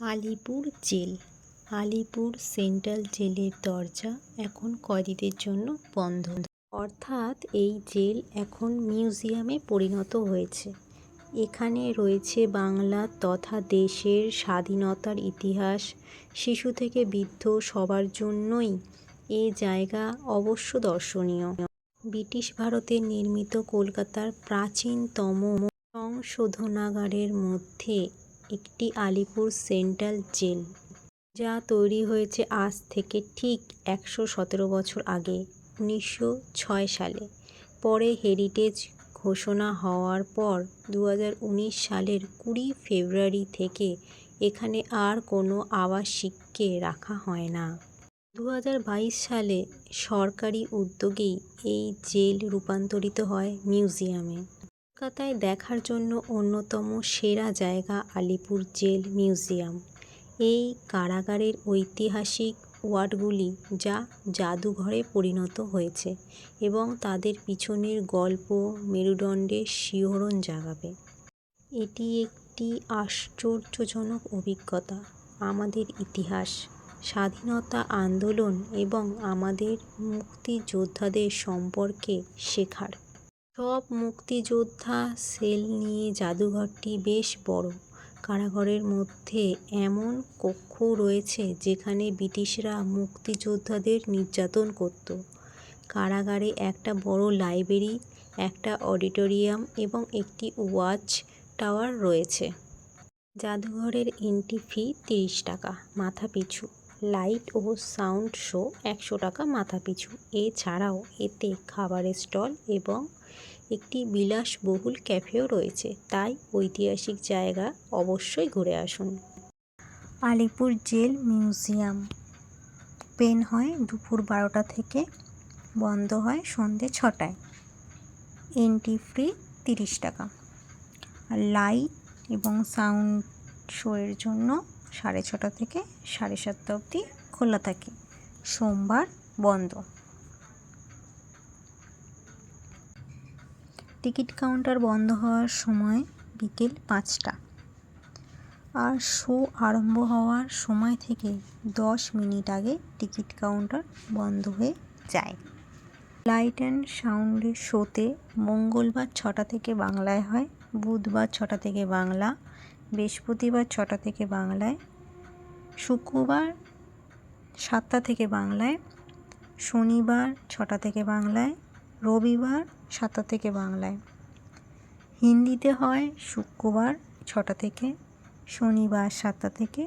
Alipur jail. Alipur central জেলের দরজা এখন কয়েদিদের জন্য বন্ধ। অর্থাৎ এই জেল এখন মিউজিয়ামে পরিণত হয়েছে। এখানে রয়েছে বাংলা তথা দেশের স্বাধীনতার ইতিহাস, শিশু থেকে বৃদ্ধ সবার জন্যই। এ জায়গা অবশ্য দর্শনীয়। ব্রিটিশ ভারতে নির্মিত কলকাতার প্রাচীনতম সংশোধনাগারের মধ্যে একটি আলিপুর সেন্ট্রাল জেল, যা তৈরি হয়েছে আজ থেকে ঠিক একশো সতেরো বছর আগে, উনিশশো ছয় সালে। পরে হেরিটেজ ঘোষণা হওয়ার পর দু হাজার উনিশ সালের কুড়ি ফেব্রুয়ারি থেকে এখানে আর কোনো আবাসিককে রাখা হয় না। দু হাজার বাইশ সালে সরকারি উদ্যোগেই এই জেল রূপান্তরিত হয় মিউজিয়ামে। কলকাতায় দেখার জন্য অন্যতম সেরা জায়গা আলিপুর জেল মিউজিয়াম। এই কারাগারের ঐতিহাসিক ওয়ার্ডগুলি যা জাদুঘরে পরিণত হয়েছে এবং তাদের পিছনের গল্প মেরুদণ্ডের শিহরণ জাগাবে। এটি একটি আশ্চর্যজনক অভিজ্ঞতা। আমাদের ইতিহাস, স্বাধীনতা আন্দোলন এবং আমাদের মুক্তিযোদ্ধাদের সম্পর্কে শেখার সব মুক্তিযোদ্ধা সেল নিয়ে জাদুঘরটি বেশ বড়। কারাগারের মধ্যে এমন কক্ষ রয়েছে যেখানে ব্রিটিশরা মুক্তিযোদ্ধাদের নির্যাতন করত। কারাগারে একটা বড় লাইব্রেরি, একটা অডিটোরিয়াম এবং একটি ওয়াচ টাওয়ার রয়েছে। জাদুঘরের এন্ট্রি ফি তিরিশ টাকা মাথাপিছু লাইট ও সাউন্ড শো একশো টাকা মাথাপিছু এছাড়াও এতে খাবারের স্টল এবং একটি বিলাসবহুল ক্যাফেও রয়েছে, তাই ঐতিহাসিক জায়গা অবশ্যই ঘুরে আসুন। Alipur jail museum. পেন হয় দুপুর বারোটা থেকে, বন্ধ হয় সন্ধে ছটায়। এন্ট্রি ফ্রি তিরিশ টাকা। আর লাইট এবং সাউন্ড শোয়ের জন্য সাড়ে ছটা থেকে সাড়ে সাতটা অবধি খোলা থাকে। সোমবার বন্ধ। টিকিট কাউন্টার বন্ধ হওয়ার সময় বিকেল পাঁচটা। আর শো আরম্ভ হওয়ার সময় থেকে দশ মিনিট আগে টিকিট কাউন্টার বন্ধ হয়ে যায়। লাইট অ্যান্ড সাউন্ডের শোতে মঙ্গলবার ছটা থেকে বাংলায় হয়, বুধবার ছটা থেকে বাংলা, বৃহস্পতিবার ছটা থেকে বাংলায়, শুক্রবার সাতটা থেকে বাংলায়, শনিবার ছটা থেকে বাংলায় রবিবার সাতটা থেকে বাংলায়। হিন্দিতে হয় শুক্রবার ছটা থেকে শনিবার সাতটা থেকে।